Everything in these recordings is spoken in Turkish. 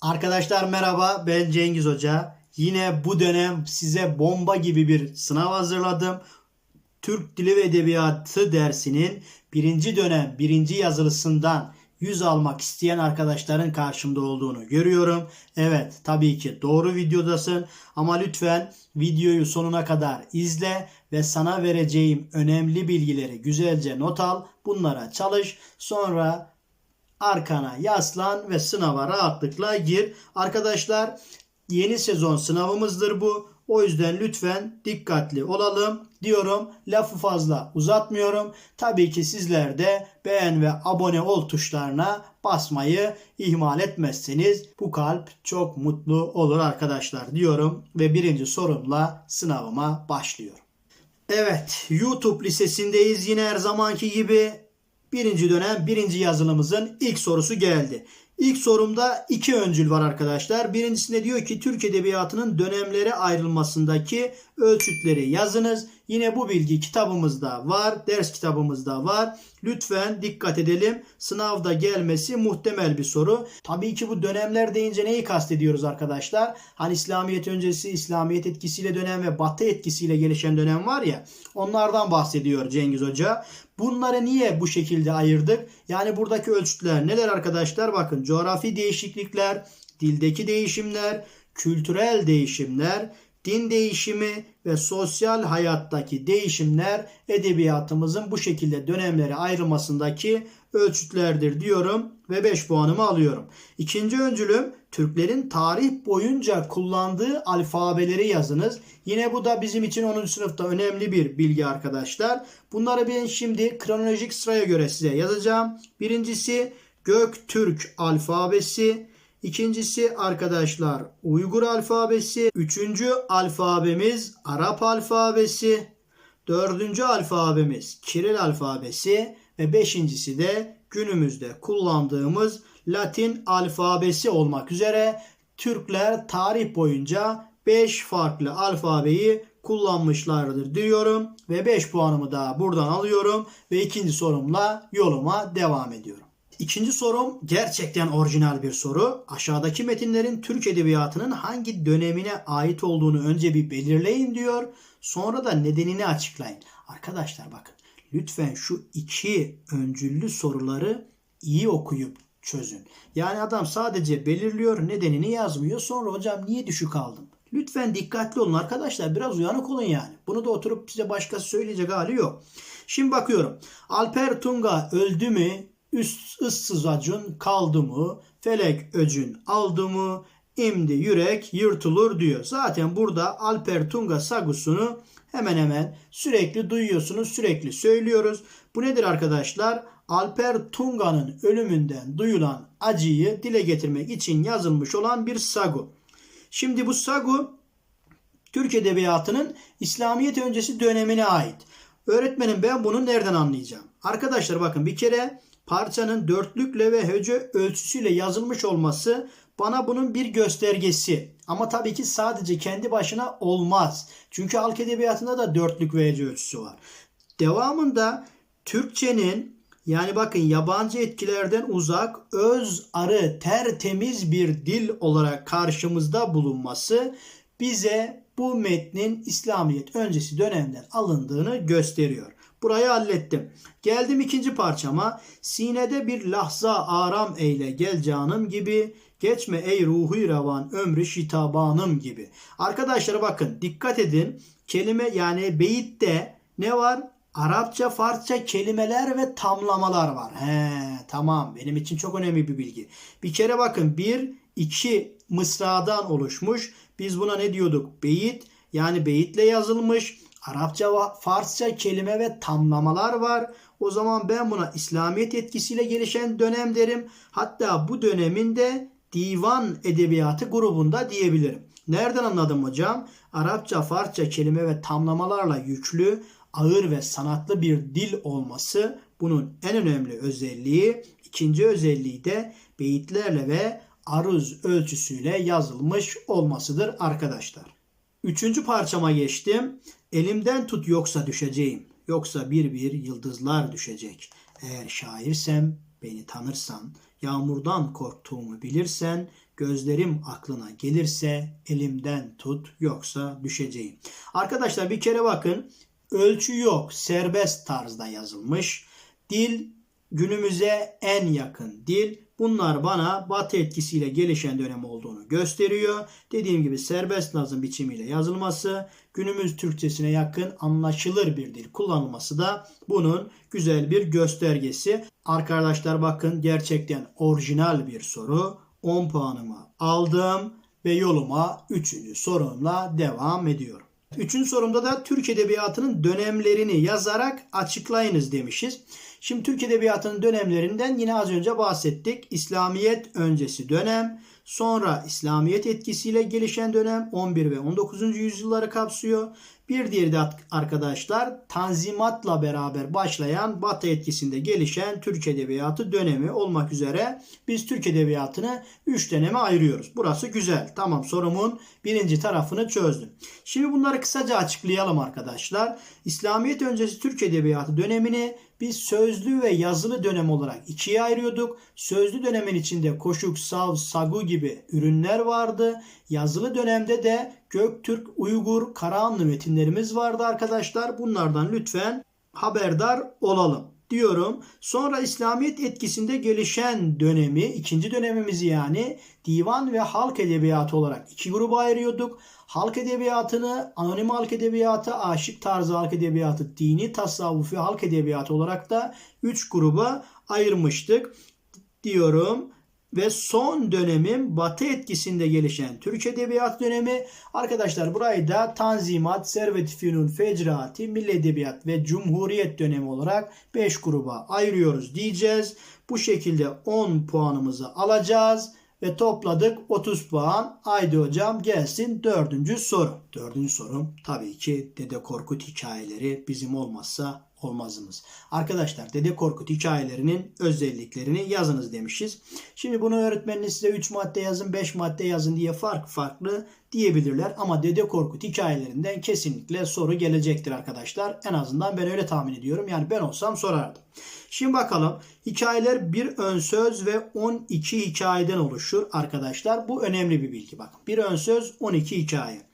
Arkadaşlar merhaba ben Cengiz Hoca. Yine bu dönem size bomba gibi bir sınav hazırladım. Türk Dili ve Edebiyatı dersinin birinci dönem birinci yazılısından 100 almak isteyen arkadaşların karşımda olduğunu görüyorum. Evet tabii ki doğru videodasın ama lütfen videoyu sonuna kadar izle ve sana vereceğim önemli bilgileri güzelce not al. Bunlara çalış. Sonra arkana yaslan ve sınava rahatlıkla gir. Arkadaşlar yeni sezon sınavımızdır bu. O yüzden lütfen dikkatli olalım diyorum. Lafı fazla uzatmıyorum. Tabii ki sizler de beğen ve abone ol tuşlarına basmayı ihmal etmezseniz bu kalp çok mutlu olur arkadaşlar diyorum ve birinci sorumla sınavıma başlıyorum. Evet YouTube lisesindeyiz yine her zamanki gibi birinci dönem birinci yazılımızın ilk sorusu geldi. İlk sorumda iki öncül var arkadaşlar. Birincisinde diyor ki Türk Edebiyatı'nın dönemlere ayrılmasındaki ölçütleri yazınız. Yine bu bilgi kitabımızda var, ders kitabımızda var. Lütfen dikkat edelim. Sınavda gelmesi muhtemel bir soru. Tabii ki bu dönemler deyince neyi kastediyoruz arkadaşlar? Hani İslamiyet öncesi, İslamiyet etkisiyle dönem ve Batı etkisiyle gelişen dönem var ya. Onlardan bahsediyor Cengiz Hoca. Bunları niye bu şekilde ayırdık? Yani buradaki ölçütler neler arkadaşlar? Bakın coğrafi değişiklikler, dildeki değişimler, kültürel değişimler, din değişimi ve sosyal hayattaki değişimler edebiyatımızın bu şekilde dönemlere ayrılmasındaki ölçütlerdir diyorum ve 5 puanımı alıyorum. İkinci öncülüm Türklerin tarih boyunca kullandığı alfabeleri yazınız. Yine bu da bizim için 10. sınıfta önemli bir bilgi arkadaşlar. Bunları ben şimdi kronolojik sıraya göre size yazacağım. Birincisi Göktürk alfabesi. İkincisi arkadaşlar Uygur alfabesi. Üçüncü alfabemiz Arap alfabesi. Dördüncü alfabemiz Kiril alfabesi. Ve beşincisi de günümüzde kullandığımız Latin alfabesi olmak üzere Türkler tarih boyunca 5 farklı alfabeyi kullanmışlardır diyorum ve 5 puanımı da buradan alıyorum ve ikinci sorumla yoluma devam ediyorum. İkinci sorum gerçekten orijinal bir soru. Aşağıdaki metinlerin Türk edebiyatının hangi dönemine ait olduğunu önce bir belirleyin diyor. Sonra da nedenini açıklayın. Arkadaşlar bakın lütfen şu iki öncüllü soruları iyi okuyup çözün. Yani adam sadece belirliyor nedenini yazmıyor. Sonra hocam niye düşük aldım? Lütfen dikkatli olun arkadaşlar. Biraz uyanık olun yani. Bunu da oturup size başkası söyleyecek hali yok. Şimdi bakıyorum. Alper Tunga öldü mü? Üst ıssız acun kaldı mı? Felek öcün aldı mı? İmdi yürek yırtılır diyor. Zaten burada Alper Tunga sagusunu hemen hemen sürekli duyuyorsunuz, sürekli söylüyoruz. Bu nedir arkadaşlar? Alper Tunga'nın ölümünden duyulan acıyı dile getirmek için yazılmış olan bir sagu. Şimdi bu sagu Türk Edebiyatı'nın İslamiyet öncesi dönemine ait. Öğretmenim ben bunu nereden anlayacağım? Arkadaşlar bakın bir kere parçanın dörtlükle ve hece ölçüsüyle yazılmış olması bana bunun bir göstergesi. Ama tabii ki sadece kendi başına olmaz. Çünkü halk edebiyatında da dörtlük ve hece ölçüsü var. Devamında Türkçenin yani bakın yabancı etkilerden uzak, öz arı, tertemiz bir dil olarak karşımızda bulunması bize bu metnin İslamiyet öncesi dönemden alındığını gösteriyor. Burayı hallettim. Geldim ikinci parçama. Sinede bir lahza aram eyle gel canım gibi. Geçme ey ruhu revan ömrü şitabanım gibi. Arkadaşlar bakın dikkat edin. Kelime yani beyitte ne var? Arapça, Farsça kelimeler ve tamlamalar var. He, tamam. Benim için çok önemli bir bilgi. Bir kere bakın bir, iki mısradan oluşmuş. Biz buna ne diyorduk? Beyit yani beyitle yazılmış. Arapça ve Farsça kelime ve tamlamalar var. O zaman ben buna İslamiyet etkisiyle gelişen dönem derim. Hatta bu döneminde divan edebiyatı grubunda diyebilirim. Nereden anladım hocam? Arapça, Farsça kelime ve tamlamalarla yüklü, ağır ve sanatlı bir dil olması bunun en önemli özelliği. İkinci özelliği de beyitlerle ve aruz ölçüsüyle yazılmış olmasıdır arkadaşlar. Üçüncü parçama geçtim. Elimden tut yoksa düşeceğim. Yoksa bir bir yıldızlar düşecek. Eğer şairsem beni tanırsan, yağmurdan korktuğumu bilirsen, Gözlerim aklına gelirse elimden tut yoksa düşeceğim. Arkadaşlar bir kere bakın ölçü yok serbest tarzda yazılmış. Dil günümüze en yakın dil. Bunlar bana batı etkisiyle gelişen dönem olduğunu gösteriyor. Dediğim gibi serbest lazım biçimiyle yazılması, günümüz Türkçesine yakın anlaşılır bir dil kullanılması da bunun güzel bir göstergesi. Arkadaşlar bakın gerçekten orijinal bir soru. 10 puanımı aldım ve yoluma 3. sorumla devam ediyorum. Üçüncü sorumda da Türk Edebiyatı'nın dönemlerini yazarak açıklayınız demişiz. Şimdi Türk Edebiyatı'nın dönemlerinden yine az önce bahsettik. İslamiyet öncesi dönem, sonra İslamiyet etkisiyle gelişen dönem 11 ve 19. yüzyılları kapsıyor. Bir diğeri de arkadaşlar Tanzimat'la beraber başlayan Batı etkisinde gelişen Türk Edebiyatı dönemi olmak üzere biz Türk Edebiyatı'nı 3 döneme ayırıyoruz. Burası güzel. Tamam sorumun birinci tarafını çözdüm. Şimdi bunları kısaca açıklayalım arkadaşlar. İslamiyet öncesi Türk Edebiyatı dönemini biz sözlü ve yazılı dönem olarak ikiye ayırıyorduk. Sözlü dönemin içinde koşuk, sav, sagu gibi ürünler vardı. Yazılı dönemde de Göktürk, Uygur, Karahanlı metinlerimiz vardı arkadaşlar. Bunlardan lütfen haberdar olalım diyorum. Sonra İslamiyet etkisinde gelişen dönemi, ikinci dönemimizi yani divan ve halk edebiyatı olarak iki gruba ayırıyorduk. Halk edebiyatını anonim halk edebiyatı, aşık tarzı halk edebiyatı, dini tasavvufi halk edebiyatı olarak da üç gruba ayırmıştık diyorum ve son dönemin batı etkisinde gelişen Türk Edebiyat dönemi. Arkadaşlar burayı da Tanzimat, Servet-i Fünun, Fecrati, Milli Edebiyat ve Cumhuriyet dönemi olarak 5 gruba ayırıyoruz diyeceğiz. Bu şekilde 10 puanımızı alacağız ve topladık 30 puan. Haydi hocam gelsin dördüncü soru. Dördüncü sorum tabii ki Dede Korkut hikayeleri bizim olmazsa olmazımız. Arkadaşlar Dede Korkut hikayelerinin özelliklerini yazınız demişiz. Şimdi bunu öğretmeniniz size 3 madde yazın 5 madde yazın diye farklı farklı diyebilirler. Ama Dede Korkut hikayelerinden kesinlikle soru gelecektir arkadaşlar. En azından ben öyle tahmin ediyorum. Yani ben olsam sorardım. Şimdi bakalım. Hikayeler bir ön söz ve 12 hikayeden oluşur arkadaşlar. Bu önemli bir bilgi. Bakın bir ön söz 12 hikaye.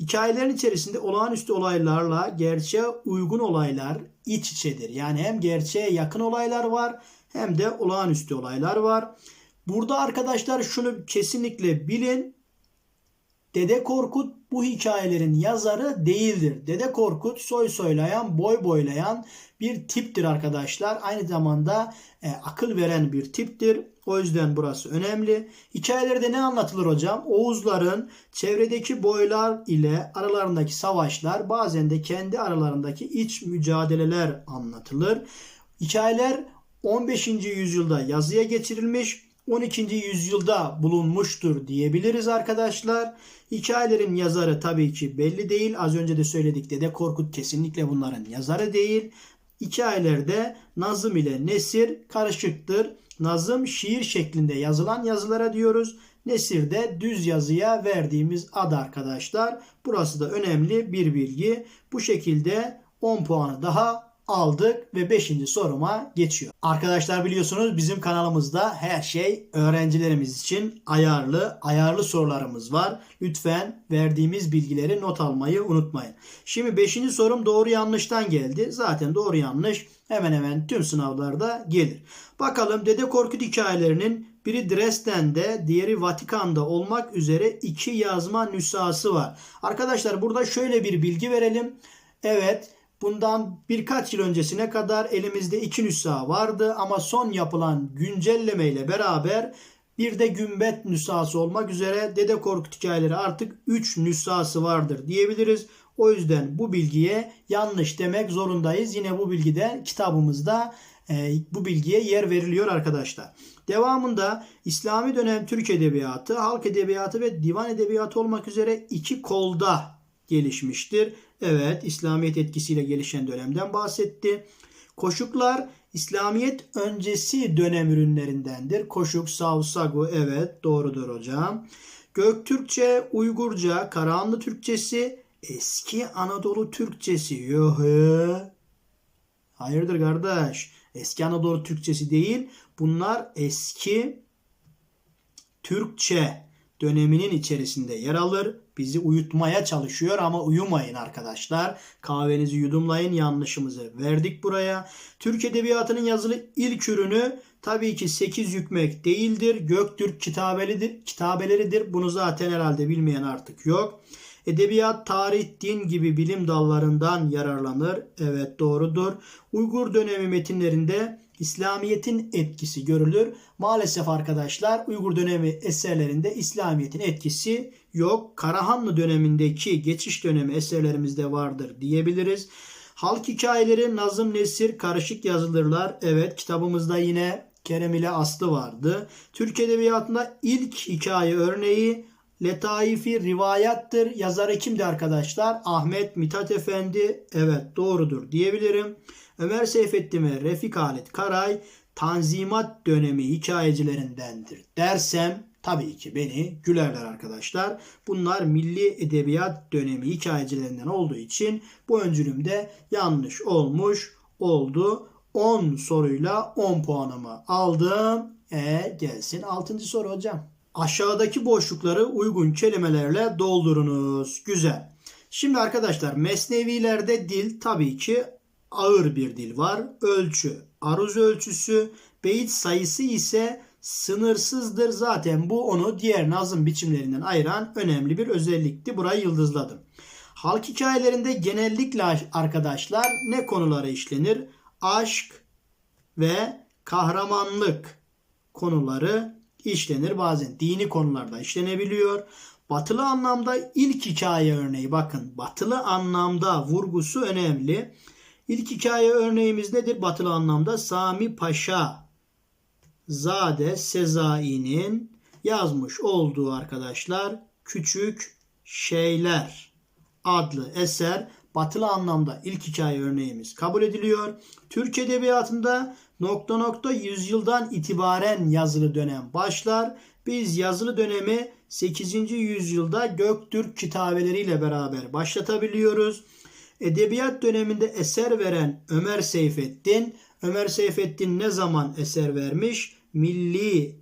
Hikayelerin içerisinde olağanüstü olaylarla gerçeğe uygun olaylar iç içedir. Yani hem gerçeğe yakın olaylar var hem de olağanüstü olaylar var. Burada arkadaşlar şunu kesinlikle bilin. Dede Korkut bu hikayelerin yazarı değildir. Dede Korkut soy soylayan, boy boylayan bir tiptir arkadaşlar. Aynı zamanda e, akıl veren bir tiptir. O yüzden burası önemli. Hikayelerde ne anlatılır hocam? Oğuzların çevredeki boylar ile aralarındaki savaşlar bazen de kendi aralarındaki iç mücadeleler anlatılır. Hikayeler 15. yüzyılda yazıya geçirilmiş 12. yüzyılda bulunmuştur diyebiliriz arkadaşlar. Hikayelerin yazarı tabii ki belli değil. Az önce de söyledik Dede Korkut kesinlikle bunların yazarı değil. Hikayelerde nazım ile nesir karışıktır. Nazım şiir şeklinde yazılan yazılara diyoruz. Nesir de düz yazıya verdiğimiz ad arkadaşlar. Burası da önemli bir bilgi. Bu şekilde 10 puanı daha aldık ve 5. soruma geçiyor. Arkadaşlar biliyorsunuz bizim kanalımızda her şey öğrencilerimiz için ayarlı, ayarlı sorularımız var. Lütfen verdiğimiz bilgileri not almayı unutmayın. Şimdi 5. sorum doğru yanlıştan geldi. Zaten doğru yanlış hemen hemen tüm sınavlarda gelir. Bakalım Dede Korkut hikayelerinin biri Dresden'de, diğeri Vatikan'da olmak üzere iki yazma nüshası var. Arkadaşlar burada şöyle bir bilgi verelim. Evet, Bundan birkaç yıl öncesine kadar elimizde iki nüsha vardı ama son yapılan güncelleme ile beraber bir de gümbet nüshası olmak üzere Dede Korkut hikayeleri artık 3 nüshası vardır diyebiliriz. O yüzden bu bilgiye yanlış demek zorundayız. Yine bu bilgide kitabımızda e, bu bilgiye yer veriliyor arkadaşlar. Devamında İslami dönem Türk Edebiyatı, Halk Edebiyatı ve Divan Edebiyatı olmak üzere iki kolda gelişmiştir. Evet İslamiyet etkisiyle gelişen dönemden bahsetti. Koşuklar İslamiyet öncesi dönem ürünlerindendir. Koşuk, sav, sagu evet doğrudur hocam. Göktürkçe, Uygurca, Karahanlı Türkçesi, eski Anadolu Türkçesi. Yok. Hayırdır kardeş? Eski Anadolu Türkçesi değil. Bunlar eski Türkçe. döneminin içerisinde yer alır. Bizi uyutmaya çalışıyor ama uyumayın arkadaşlar. Kahvenizi yudumlayın. Yanlışımızı verdik buraya. Türk Edebiyatı'nın yazılı ilk ürünü tabii ki 8 yükmek değildir. Göktürk kitabelidir, kitabeleridir. Bunu zaten herhalde bilmeyen artık yok. Edebiyat, tarih, din gibi bilim dallarından yararlanır. Evet doğrudur. Uygur dönemi metinlerinde İslamiyet'in etkisi görülür. Maalesef arkadaşlar Uygur dönemi eserlerinde İslamiyet'in etkisi yok. Karahanlı dönemindeki geçiş dönemi eserlerimizde vardır diyebiliriz. Halk hikayeleri, nazım, nesir karışık yazılırlar. Evet kitabımızda yine Kerem ile Aslı vardı. Türk Edebiyatı'nda ilk hikaye örneği Letaifi rivayattır. Yazarı kimdi arkadaşlar? Ahmet Mithat Efendi. Evet doğrudur diyebilirim. Ömer Seyfettin ve Refik Halit Karay Tanzimat dönemi hikayecilerindendir dersem tabii ki beni gülerler arkadaşlar. Bunlar milli edebiyat dönemi hikayecilerinden olduğu için bu öncülümde yanlış olmuş oldu. 10 soruyla 10 puanımı aldım. E gelsin 6. soru hocam. Aşağıdaki boşlukları uygun kelimelerle doldurunuz. Güzel. Şimdi arkadaşlar mesnevilerde dil tabii ki ağır bir dil var. Ölçü, aruz ölçüsü, beyit sayısı ise sınırsızdır. Zaten bu onu diğer nazım biçimlerinden ayıran önemli bir özellikti. Burayı yıldızladım. Halk hikayelerinde genellikle arkadaşlar ne konuları işlenir? Aşk ve kahramanlık konuları işlenir. Bazen dini konularda işlenebiliyor. Batılı anlamda ilk hikaye örneği bakın batılı anlamda vurgusu önemli. İlk hikaye örneğimiz nedir? Batılı anlamda Sami Paşa Zade Sezai'nin yazmış olduğu arkadaşlar Küçük Şeyler adlı eser batılı anlamda ilk hikaye örneğimiz kabul ediliyor. Türk Edebiyatı'nda nokta nokta yüzyıldan itibaren yazılı dönem başlar. Biz yazılı dönemi 8. yüzyılda Göktürk kitabeleriyle beraber başlatabiliyoruz. Edebiyat döneminde eser veren Ömer Seyfettin, Ömer Seyfettin ne zaman eser vermiş? Milli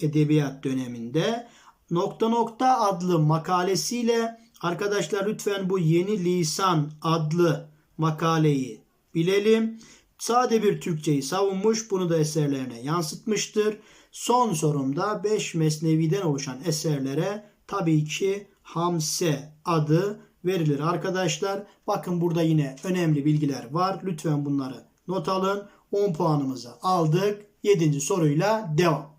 Edebiyat döneminde nokta nokta adlı makalesiyle arkadaşlar lütfen bu yeni lisan adlı makaleyi bilelim. Sade bir Türkçeyi savunmuş, bunu da eserlerine yansıtmıştır. Son sorumda 5 mesneviden oluşan eserlere tabii ki Hamse adı verilir arkadaşlar. Bakın burada yine önemli bilgiler var. Lütfen bunları not alın. 10 puanımızı aldık. 7. soruyla devam.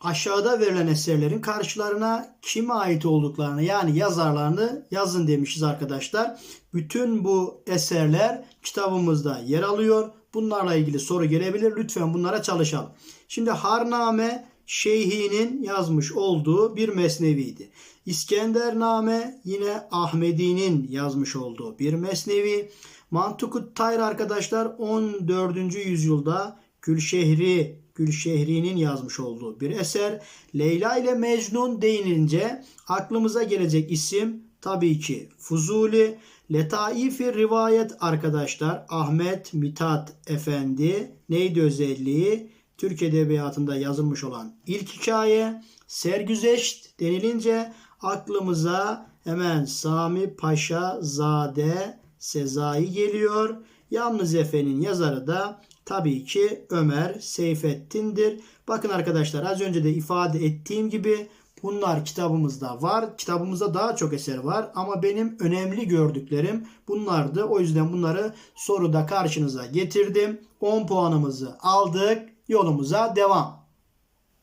Aşağıda verilen eserlerin karşılarına kime ait olduklarını yani yazarlarını yazın demişiz arkadaşlar. Bütün bu eserler kitabımızda yer alıyor. Bunlarla ilgili soru gelebilir. Lütfen bunlara çalışalım. Şimdi Harname Şeyhi'nin yazmış olduğu bir mesneviydi. İskendername yine Ahmedi'nin yazmış olduğu bir mesnevi. Mantukut Tayr arkadaşlar 14. yüzyılda Gülşehri Gülşehri'nin yazmış olduğu bir eser. Leyla ile Mecnun değinince aklımıza gelecek isim tabii ki Fuzuli. Letaifi rivayet arkadaşlar Ahmet Mithat Efendi neydi özelliği? Türk Edebiyatı'nda yazılmış olan ilk hikaye. Sergüzeşt denilince aklımıza hemen Sami Paşa Zade Sezai geliyor. Yalnız Efe'nin yazarı da tabii ki Ömer Seyfettin'dir. Bakın arkadaşlar az önce de ifade ettiğim gibi bunlar kitabımızda var. Kitabımızda daha çok eser var ama benim önemli gördüklerim bunlardı. O yüzden bunları soruda karşınıza getirdim. 10 puanımızı aldık. Yolumuza devam.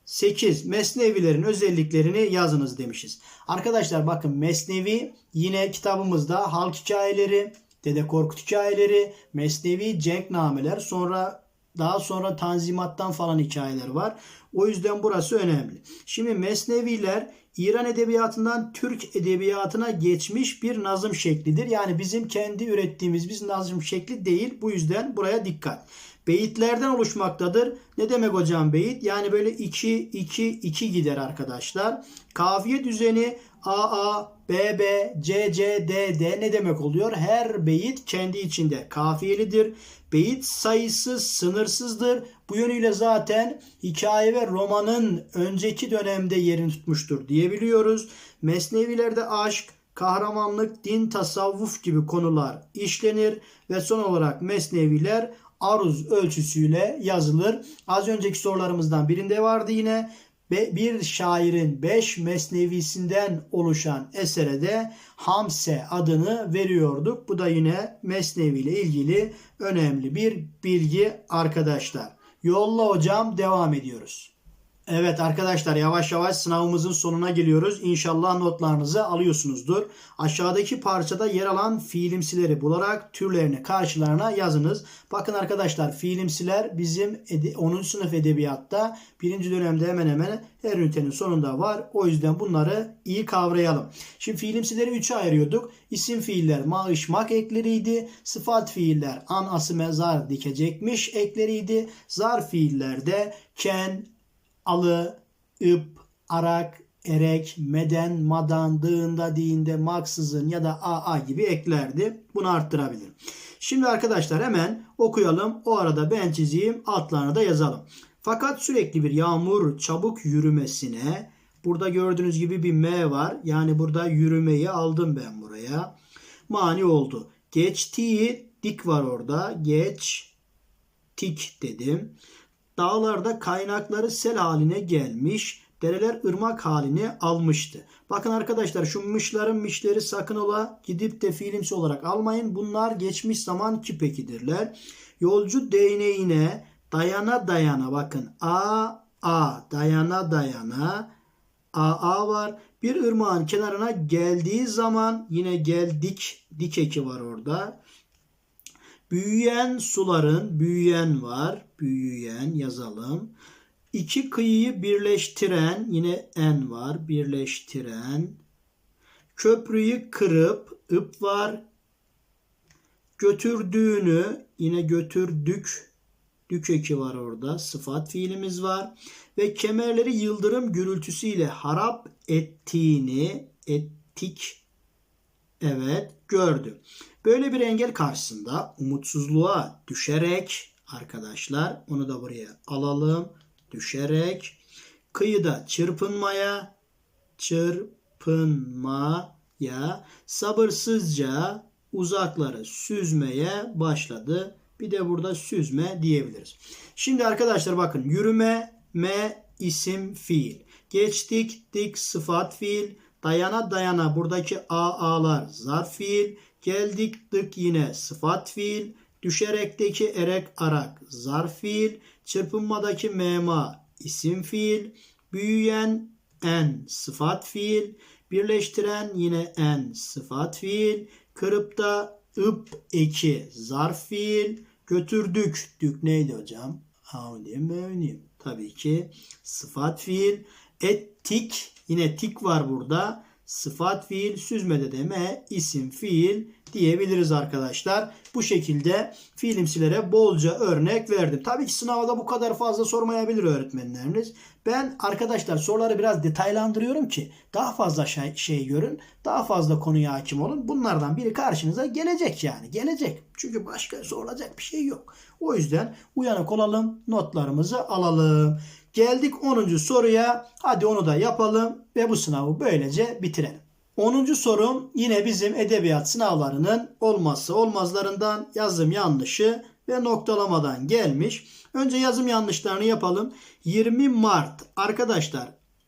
8. Mesnevilerin özelliklerini yazınız demişiz. Arkadaşlar bakın Mesnevi yine kitabımızda halk hikayeleri, Dede Korkut hikayeleri, Mesnevi cenknameler, sonra daha sonra Tanzimat'tan falan hikayeler var. O yüzden burası önemli. Şimdi Mesneviler İran edebiyatından Türk edebiyatına geçmiş bir nazım şeklidir. Yani bizim kendi ürettiğimiz bir nazım şekli değil. Bu yüzden buraya dikkat. Beyitlerden oluşmaktadır. Ne demek hocam beyit? Yani böyle 2 2 2 gider arkadaşlar. Kafiye düzeni AA, BB, CC, DD ne demek oluyor? Her beyit kendi içinde kafiyelidir. Beyit sayısı sınırsızdır. Bu yönüyle zaten hikaye ve romanın önceki dönemde yerini tutmuştur diyebiliyoruz. Mesnevilerde aşk, kahramanlık, din, tasavvuf gibi konular işlenir ve son olarak mesneviler aruz ölçüsüyle yazılır. Az önceki sorularımızdan birinde vardı yine bir şairin beş mesnevisinden oluşan esere de Hamse adını veriyorduk. Bu da yine mesnevi ile ilgili önemli bir bilgi arkadaşlar. Yolla hocam devam ediyoruz. Evet arkadaşlar yavaş yavaş sınavımızın sonuna geliyoruz. İnşallah notlarınızı alıyorsunuzdur. Aşağıdaki parçada yer alan fiilimsileri bularak türlerini karşılarına yazınız. Bakın arkadaşlar fiilimsiler bizim 10. sınıf edebiyatta birinci dönemde hemen hemen her ünitenin sonunda var. O yüzden bunları iyi kavrayalım. Şimdi fiilimsileri 3'e ayırıyorduk. İsim fiiller maaş mak ekleriydi. Sıfat fiiller an ası mezar dikecekmiş ekleriydi. Zar fiillerde ken, alı, ıp, arak, erek, meden, madan, dığında, diğinde, maksızın ya da aa gibi eklerdi. Bunu arttırabilirim. Şimdi arkadaşlar hemen okuyalım. O arada ben çizeyim. Altlarını da yazalım. Fakat sürekli bir yağmur çabuk yürümesine burada gördüğünüz gibi bir M var. Yani burada yürümeyi aldım ben buraya. Mani oldu. Geçtiği dik var orada. Geç tik dedim. Dağlarda kaynakları sel haline gelmiş, dereler ırmak halini almıştı. Bakın arkadaşlar şu mışların mişleri sakın ola gidip de fiilimsi olarak almayın. Bunlar geçmiş zaman kipekidirler. Yolcu değneğine dayana dayana bakın a a dayana dayana a a var. Bir ırmağın kenarına geldiği zaman yine geldik dik eki var orada. Büyüyen suların büyüyen var. Büyüyen yazalım. İki kıyıyı birleştiren yine en var. Birleştiren. Köprüyü kırıp ıp var. Götürdüğünü yine götürdük. Dük eki var orada. Sıfat fiilimiz var. Ve kemerleri yıldırım gürültüsüyle harap ettiğini ettik. Evet gördüm. Böyle bir engel karşısında umutsuzluğa düşerek arkadaşlar onu da buraya alalım. Düşerek kıyıda çırpınmaya çırpınmaya sabırsızca uzakları süzmeye başladı. Bir de burada süzme diyebiliriz. Şimdi arkadaşlar bakın yürüme me isim fiil. Geçtik dik sıfat fiil. Dayana dayana buradaki a a'lar zarf fiil. Geldik dık yine sıfat fiil. Düşerekteki erek arak zarf fiil. Çırpınmadaki mema isim fiil. Büyüyen en sıfat fiil. Birleştiren yine en sıfat fiil. Kırıp da ıp eki zarf fiil. Götürdük. Dük neydi hocam? Avniyim mevniyim. Tabii ki sıfat fiil. Ettik. Yine tik var burada sıfat fiil, süzmede de me, isim fiil diyebiliriz arkadaşlar. Bu şekilde fiilimsilere bolca örnek verdim. Tabii ki sınavda bu kadar fazla sormayabilir öğretmenleriniz. Ben arkadaşlar soruları biraz detaylandırıyorum ki daha fazla şey, şey görün, daha fazla konuya hakim olun. Bunlardan biri karşınıza gelecek yani. Gelecek. Çünkü başka sorulacak bir şey yok. O yüzden uyanık olalım, notlarımızı alalım. Geldik 10. soruya. Hadi onu da yapalım ve bu sınavı böylece bitirelim. 10. sorum yine bizim edebiyat sınavlarının olmazsa olmazlarından yazım yanlışı ve noktalamadan gelmiş. Önce yazım yanlışlarını yapalım. 20 Mart arkadaşlar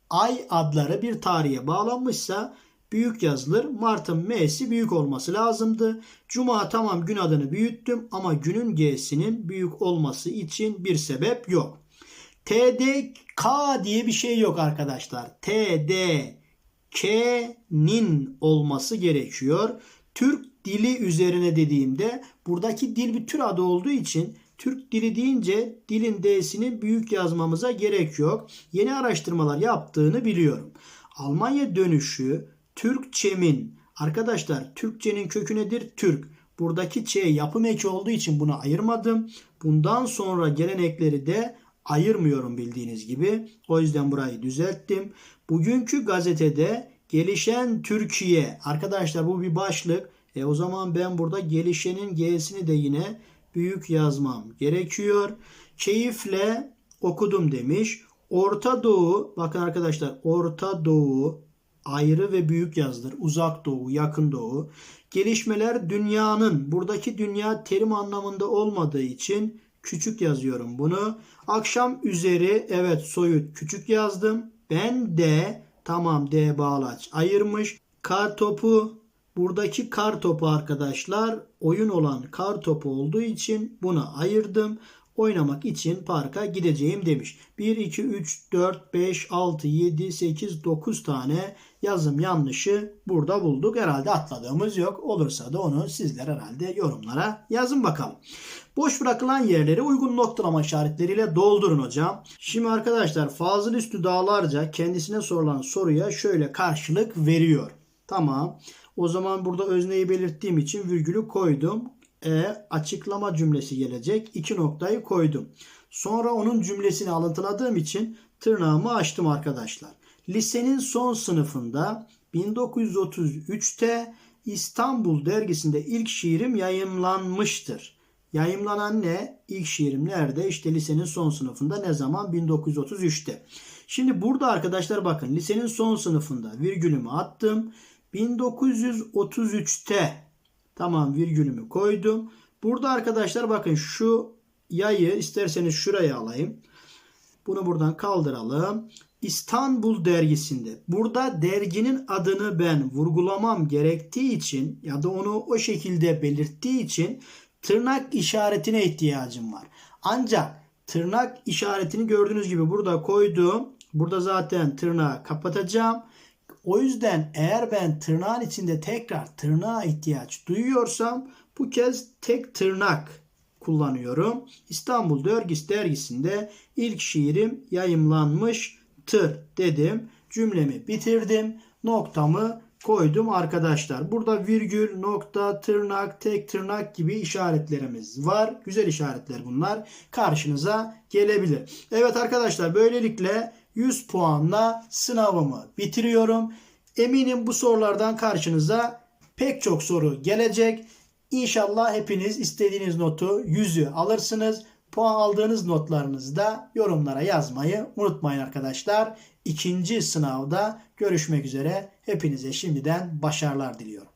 ay adları bir tarihe bağlanmışsa büyük yazılır. Mart'ın M'si büyük olması lazımdı. Cuma tamam gün adını büyüttüm ama günün G'sinin büyük olması için bir sebep yok. TDK diye bir şey yok arkadaşlar. TDK'nin olması gerekiyor. Türk dili üzerine dediğimde buradaki dil bir tür adı olduğu için Türk dili deyince dilin D'sini büyük yazmamıza gerek yok. Yeni araştırmalar yaptığını biliyorum. Almanya dönüşü Türkçemin arkadaşlar Türkçenin kökü nedir? Türk. buradaki Ç yapım eki olduğu için bunu ayırmadım. Bundan sonra gelen ekleri de ayırmıyorum bildiğiniz gibi. O yüzden burayı düzelttim. Bugünkü gazetede gelişen Türkiye. Arkadaşlar bu bir başlık. E o zaman ben burada gelişenin G'sini de yine büyük yazmam gerekiyor. Keyifle okudum demiş. Orta Doğu, bakın arkadaşlar Orta Doğu ayrı ve büyük yazdır. Uzak Doğu, Yakın Doğu. Gelişmeler dünyanın, buradaki dünya terim anlamında olmadığı için küçük yazıyorum bunu. Akşam üzeri evet soyut küçük yazdım. Ben de tamam D bağlaç ayırmış. Kar topu buradaki kar topu arkadaşlar oyun olan kar topu olduğu için bunu ayırdım. Oynamak için parka gideceğim demiş. 1, 2, 3, 4, 5, 6, 7, 8, 9 tane yazım yanlışı burada bulduk. Herhalde atladığımız yok. Olursa da onu sizler herhalde yorumlara yazın bakalım. Boş bırakılan yerleri uygun noktalama işaretleriyle doldurun hocam. Şimdi arkadaşlar Fazıl Üstü Dağlarca kendisine sorulan soruya şöyle karşılık veriyor. Tamam. O zaman burada özneyi belirttiğim için virgülü koydum. E açıklama cümlesi gelecek. İki noktayı koydum. Sonra onun cümlesini alıntıladığım için tırnağımı açtım arkadaşlar. Lisenin son sınıfında 1933'te İstanbul dergisinde ilk şiirim yayımlanmıştır. Yayımlanan ne? İlk şiirim nerede? İşte lisenin son sınıfında ne zaman? 1933'te. Şimdi burada arkadaşlar bakın lisenin son sınıfında virgülümü attım. 1933'te tamam virgülümü koydum. Burada arkadaşlar bakın şu yayı isterseniz şuraya alayım. Bunu buradan kaldıralım. İstanbul dergisinde. Burada derginin adını ben vurgulamam gerektiği için ya da onu o şekilde belirttiği için tırnak işaretine ihtiyacım var. Ancak tırnak işaretini gördüğünüz gibi burada koydum. Burada zaten tırnağı kapatacağım. O yüzden eğer ben tırnağın içinde tekrar tırnağa ihtiyaç duyuyorsam bu kez tek tırnak kullanıyorum. İstanbul Dergisi dergisinde ilk şiirim yayımlanmıştır dedim. Cümlemi bitirdim. Noktamı koydum arkadaşlar. Burada virgül, nokta, tırnak, tek tırnak gibi işaretlerimiz var. Güzel işaretler bunlar. Karşınıza gelebilir. Evet arkadaşlar böylelikle 100 puanla sınavımı bitiriyorum. Eminim bu sorulardan karşınıza pek çok soru gelecek. İnşallah hepiniz istediğiniz notu 100'ü alırsınız. Puan aldığınız notlarınızı da yorumlara yazmayı unutmayın arkadaşlar. İkinci sınavda görüşmek üzere. Hepinize şimdiden başarılar diliyorum.